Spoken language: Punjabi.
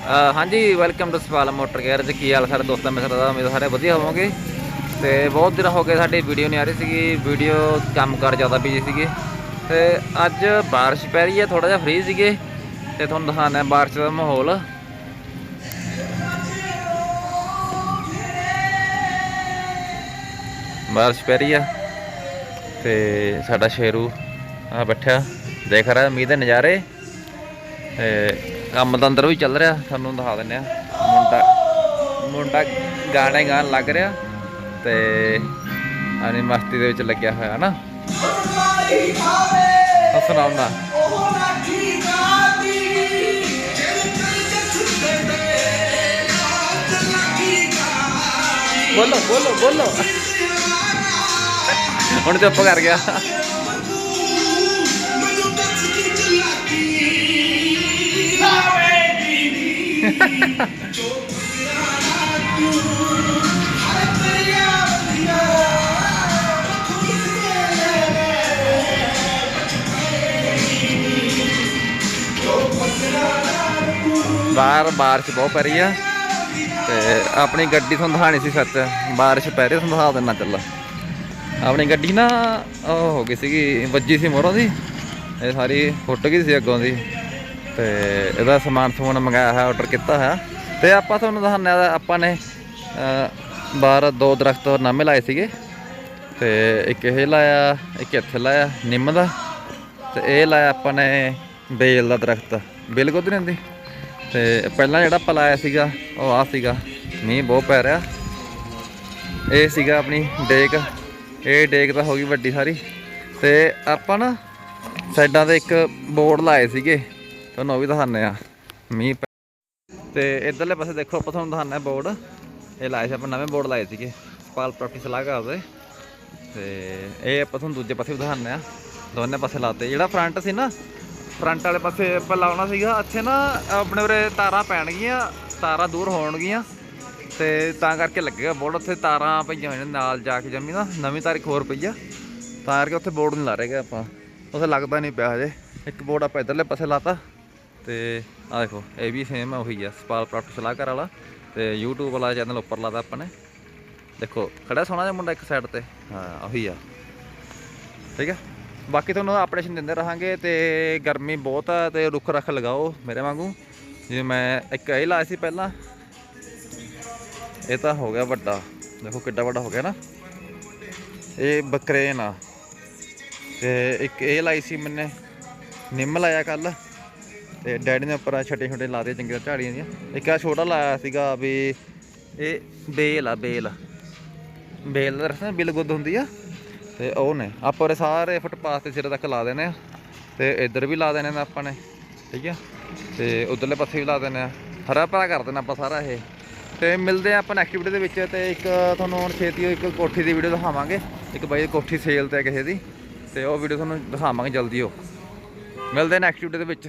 ਹਾਂਜੀ welcome to Sawal motor garage ਕੀ ਹਾਲ ਸਾਰੇ ਦੋਸਤਾਂ ਮੇਰੇ ਦਾ ਉਮੀਦ ਸਾਰੇ ਵਧੀਆ ਹੋਵੋਗੇ। ਤੇ ਬਹੁਤ ਦਿਨ ਹੋ ਗਏ, ਸਾਡੀ ਵੀਡੀਓ ਨਹੀਂ ਆ ਰਹੀ ਸੀਗੀ। ਵੀਡੀਓ ਕੰਮ ਕਰ ਜ਼ਿਆਦਾ ਬਿਜ਼ੀ ਸੀਗੇ। ਤੇ ਅੱਜ ਬਾਰਿਸ਼ ਪੈ ਰਹੀ ਹੈ ਥੋੜਾ ਜਿਹਾ ਫ੍ਰੀ ਸੀਗੇ। ਤੇ ਤੁਹਾਨੂੰ ਦਿਖਾਣਾ ਬਾਰਿਸ਼ ਦਾ ਮਾਹੌਲ। ਬਾਰਿਸ਼ ਪੈ ਰਹੀ ਆ। ਤੇ ਸਾਡਾ ਸ਼ੇਰੂ ਆ ਬੈਠਾ ਦੇਖ ਰਿਹਾ, ਮੀਂਹ ਦੇ ਨਜ਼ਾਰੇ। ਕੰਮ ਤਾਂ ਅੰਦਰ ਵੀ ਚੱਲ ਰਿਹਾ, ਤੁਹਾਨੂੰ ਦਿਖਾ ਦਿੰਨੇ ਆ ਮੁੰਡਾ ਮੁੰਡਾ ਗਾਣੇ ਗਾਣ ਲੱਗ ਰਿਹਾ ਤੇ ਆਨੀ ਮਸਤੀ ਦੇ ਵਿੱਚ ਲੱਗਿਆ ਹੋਇਆ ਨਾ ਤਾਂ ਸੁਣਾਉਣਾ ਬੋਲੋ ਬੋਲੋ ਬੋਲੋ। ਹੁਣ ਚੁੱਪ ਕਰ ਗਿਆ। ਬਾਹਰ, ਬਾਰਿਸ਼ ਬਹੁਤ ਪੈ ਰਹੀ ਆ। ਤੇ ਆਪਣੀ ਗੱਡੀ ਤੁਹਾਨੂੰ ਦਿਖਾਣੀ ਸੀ ਸੱਚ। ਬਾਰਿਸ਼ ਪੈ ਰਹੀ ਤੁਹਾਨੂੰ ਦਿਖਾ ਦੇਣਾ ਚੱਲ। ਆਪਣੀ ਗੱਡੀ ਨਾ, ਉਹ ਹੋ ਗਈ ਸੀਗੀ, ਵੱਜੀ ਸੀ ਮੋਰੋਂ ਦੀ। ਇਹ ਸਾਰੀ ਫੁੱਟ ਗਈ ਸੀ ਅੱਗੋਂ ਦੀ। ਤੇ ਇਹਦਾ ਸਮਾਨ ਸਮੂਨ ਮੰਗਾਇਆ ਹੈ ਆਰਡਰ ਕੀਤਾ ਹੈ ਤੇ ਆਪਾਂ ਤੁਹਾਨੂੰ ਦਿਖਾਉਂਦੇ ਆ ਆਪਾਂ ਨੇ ਬਾਹਰ ਦੋ ਦਰਖਤ ਨਾਮੇ ਲਾਏ ਸੀਗੇ। ਤੇ ਇੱਕ ਇਹ ਲਾਇਆ, ਇੱਕ ਇੱਥੇ ਲਾਇਆ, ਨਿੰਮ ਦਾ। ਤੇ ਇਹ ਲਾਇਆ ਆਪਾਂ ਨੇ ਬੇਲ ਦਾ ਦਰਖਤ। ਬੇਲ ਕੋਦ ਨਹੀਂ ਹੁੰਦੀ। ਤੇ ਪਹਿਲਾਂ ਜਿਹੜਾ ਆਪਾਂ ਲਾਇਆ ਸੀਗਾ, ਉਹ ਆ ਸੀਗਾ। ਮੀਂਹ ਬਹੁਤ ਪੈ ਰਿਹਾ। ਇਹ ਸੀਗਾ ਆਪਣੀ ਡੇਕ। ਇਹ ਡੇਕ ਤਾਂ ਹੋ ਗਈ ਵੱਡੀ ਸਾਰੀ। ਤੇ ਆਪਾਂ ਨਾ ਸਾਈਡਾਂ ਤੇ ਇੱਕ ਬੋਰਡ ਲਾਏ ਸੀਗੇ। ਤੁਹਾਨੂੰ ਉਹ ਵੀ ਦਿਖਾਉਂਦੇ ਆ। ਮੀਂਹ ਪੈ- ਤੇ ਇਧਰਲੇ ਪਾਸੇ ਦੇਖੋ, ਆਪਾਂ ਤੁਹਾਨੂੰ ਦਿਖਾਉਂਦੇ ਬੋਰਡ। ਇਹ ਲਾਏ ਸੀ ਆਪਾਂ, ਨਵੇਂ ਬੋਰਡ ਲਾਏ ਸੀਗੇ। ਸਪਾਲ ਪ੍ਰਾਪਰਟੀ ਸਲਾਹਕਾਰ ਦੇ ਤੇ ਇਹ ਆਪਾਂ ਤੁਹਾਨੂੰ ਦੂਜੇ ਪਾਸੇ ਵੀ ਦਿਖਾਉਂਦੇ ਆ। ਦੋਨੇ ਪਾਸੇ ਲਾਤੇ। ਜਿਹੜਾ ਫਰੰਟ ਸੀ ਨਾ ਫਰੰਟ ਵਾਲੇ ਪਾਸੇ ਆਪਾਂ ਲਾਉਣਾ ਸੀਗਾ। ਇੱਥੇ ਨਾ ਆਪਣੇ ਉਰੇ ਤਾਰਾਂ ਪੈਣਗੀਆਂ, ਤਾਰਾਂ ਦੂਰ ਹੋਣਗੀਆਂ। ਤੇ ਤਾਂ ਕਰਕੇ ਲੱਗੇਗਾ ਬੋਰਡ। ਉੱਥੇ ਤਾਰਾਂ ਪਈਆਂ ਹੋਈਆਂ ਨਾਲ ਜਾ ਕੇ ਜੰਮੀ ਨਾ ਨਵੀਂ ਤਾਰੀਖ ਹੋਰ ਪਈ ਆ। ਤਾਂ ਕਰਕੇ ਉੱਥੇ ਬੋਰਡ ਨਹੀਂ ਲਾ ਰਹੇਗਾ ਆਪਾਂ। ਉੱਥੇ ਲੱਗਦਾ ਨਹੀਂ ਪਿਆ ਹਜੇ। ਇੱਕ ਬੋਰਡ ਆਪਾਂ ਇਧਰਲੇ ਪਾਸੇ ਲਾਤਾ। ਤੇ ਆ ਦੇਖੋ, ਇਹ ਵੀ ਸੇਮ ਆ, ਉਹੀ ਆ, ਸਪਾਲ ਪ੍ਰਾਪਟ ਸਲਾਹਕਾਰ ਵਾਲਾ ਤੇ YouTube ਵਾਲਾ ਚੈਨਲ ਉੱਪਰ ਲਾਤਾ ਆਪਾਂ ਨੇ। ਦੇਖੋ, ਖੜਾ ਸੋਹਣਾ ਜਿਹਾ ਮੁੰਡਾ ਇੱਕ ਸਾਈਡ ਤੇ। ਹਾਂ, ਉਹੀ ਆ। ਠੀਕ ਹੈ ਬਾਕੀ ਤੁਹਾਨੂੰ ਆਪਰੇਸ਼ਨ ਦਿੰਦੇ ਰਹਾਂਗੇ ਤੇ ਗਰਮੀ ਬਹੁਤ ਆ ਤੇ ਰੁੱਖ ਰੱਖ ਲਗਾਓ ਮੇਰੇ ਵਾਂਗੂ। ਜਿਵੇਂ ਮੈਂ ਇੱਕ ਇਹ ਲਾਇਆ ਸੀ ਪਹਿਲਾਂ। ਇਹ ਤਾਂ ਹੋ ਗਿਆ ਵੱਡਾ। ਦੇਖੋ ਕਿੱਡਾ ਵੱਡਾ ਹੋ ਗਿਆ ਨਾ। ਇਹ ਬਕਰੇਨ ਆ ਤੇ ਇੱਕ ਇਹ ਲਾਈ ਸੀ ਮੈਨੇ। ਨਿੰਮ ਲਾਇਆ ਕੱਲ ਤੇ ਡੈਡੀ ਨੇ ਉੱਪਰ ਛੱਡੇ ਛੋਟੇ ਲਾਦੇ ਚੰਗੀਆਂ ਝਾੜੀਆਂ ਦੀਆਂ ਇੱਕ ਆ ਛੋਟਾ ਲਾਇਆ ਸੀਗਾ ਵੀ ਇਹ ਬੇਲ ਆ, ਬੇਲ। ਬੇਲ ਦਾ ਰਸਨਾ ਬਿਲ ਗੁੱਦ ਹੁੰਦੀ ਆ। ਤੇ ਉਹ ਨੇ, ਆਪਾਂ ਉਰੇ ਸਾਰੇ ਫੁੱਟਪਾਥ ਤੇ ਸਿਰੇ ਤੱਕ ਲਾ ਦੇਣੇ ਆ। ਤੇ ਇੱਧਰ ਵੀ ਲਾ ਦੇਣੇ ਨੇ ਆਪਾਂ ਨੇ, ਠੀਕ ਆ। ਤੇ ਉਧਰਲੇ ਪਾਸੇ ਵੀ ਲਾ ਦੇਣੇ ਆ। ਹਰਾ ਭਰਾ ਕਰ ਦੇਣਾ ਆਪਾਂ ਸਾਰਾ ਇਹ। ਤੇ ਮਿਲਦੇ ਆ ਆਪਾਂ ਨੈਕਸਟ ਵੀਡੀਓ ਦੇ ਵਿੱਚ ਤੇ ਇੱਕ ਤੁਹਾਨੂੰ ਹੁਣ ਛੇਤੀ ਇੱਕ ਕੋਠੀ ਦੀ ਵੀਡੀਓ ਦਿਖਾਵਾਂਗੇ। ਇੱਕ ਬਾਈ ਕੋਠੀ ਸੇਲ ਤੇ ਕਿਸੇ ਦੀ। ਤੇ ਉਹ ਵੀਡੀਓ ਤੁਹਾਨੂੰ ਦਿਖਾਵਾਂਗੇ ਜਲਦੀ ਉਹ। ਮਿਲਦੇ ਨੈਕਸਟ ਵੀਡੀਓ ਦੇ ਵਿੱਚ।